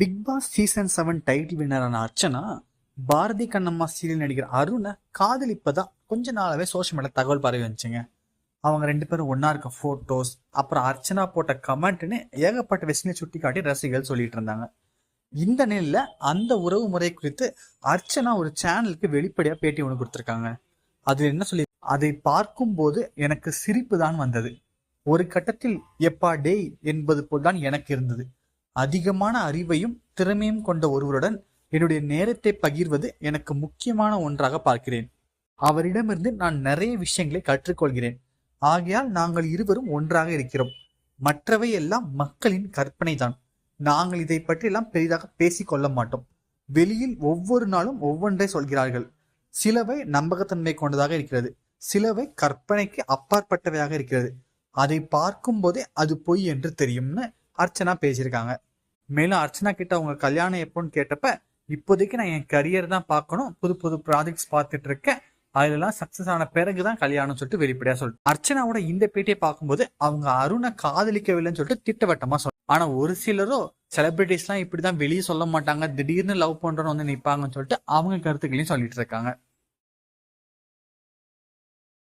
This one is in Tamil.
Big Boss season seven title வின்னரான Archana Bharathi Kannamma serial நடிகர் அருணை காதலிப்பதா கொஞ்ச நாளாவே சோஷியல் மீடியா தகவல் பரவி வந்துச்சுங்க. அவங்க ரெண்டு பேரும் ஒன்னா இருக்க போட்டோஸ் அப்புறம் அர்ச்சனா போட்ட கமெண்ட்னு ஏகப்பட்ட விஷயங்களை சுட்டி காட்டி ரசிகர்கள் சொல்லிட்டு இருந்தாங்க. இந்த நிலையில அந்த உறவு முறை குறித்து அர்ச்சனா ஒரு சேனலுக்கு வெளிப்படையா பேட்டி ஒன்று கொடுத்துருக்காங்க. அது என்ன சொல்லி அதை பார்க்கும்போது எனக்கு சிரிப்பு தான் வந்தது. ஒரு கட்டத்தில் எப்பா டேய் என்பது போல் தான் எனக்கு இருந்தது. அதிகமான அறிவையும் திறமையும் கொண்ட ஒருவருடன் என்னுடைய நேரத்தை பகிர்வது எனக்கு முக்கியமான ஒன்றாக பார்க்கிறேன். அவரிடமிருந்து நான் நிறைய விஷயங்களை கற்றுக்கொள்கிறேன். ஆகையால் நாங்கள் இருவரும் ஒன்றாக இருக்கிறோம். மற்றவை எல்லாம் மக்களின் கற்பனை தான் நாங்கள் இதை பற்றியெல்லாம் பெரிதாக பேசிக் கொள்ள மாட்டோம். வெளியில் ஒவ்வொரு நாளும் ஒவ்வொன்றை சொல்கிறார்கள். சிலவை நம்பகத்தன்மை கொண்டதாக இருக்கிறது. சிலவை கற்பனைக்கு அப்பாற்பட்டவையாக இருக்கிறது. அதை பார்க்கும் போதே அது பொய் என்று தெரியும்னு அர்ச்சனா பேசியிருக்காங்க. மேலும் அர்ச்சனா கிட்ட அவங்க கல்யாணம் எப்போன்னு கேட்டப்ப இப்போதைக்கு நான் என் கரியர் தான் பார்க்கணும். புது புது ப்ராஜெக்ட்ஸ் பார்த்துட்டு இருக்கேன். அதுலலாம் சக்சஸ் ஆன பிறகுதான் கல்யாணம் சொல்லிட்டு வெளிப்படையா சொல்லிட்டு அர்ச்சனாவோட இந்த பேட்டியை பார்க்கும்போது அவங்க அருணை காதலிக்கவில்லைன்னு சொல்லிட்டு திட்டவட்டமா சொல்ல ஆனா ஒரு சிலரோ செலிபிரிட்டிஸ்லாம் இப்படிதான் வெளியே சொல்ல மாட்டாங்க. திடீர்னு லவ் பண்றோம்னு வந்து நிப்பாங்கன்னு சொல்லிட்டு அவங்க கருத்துக்களையும் சொல்லிட்டு இருக்காங்க.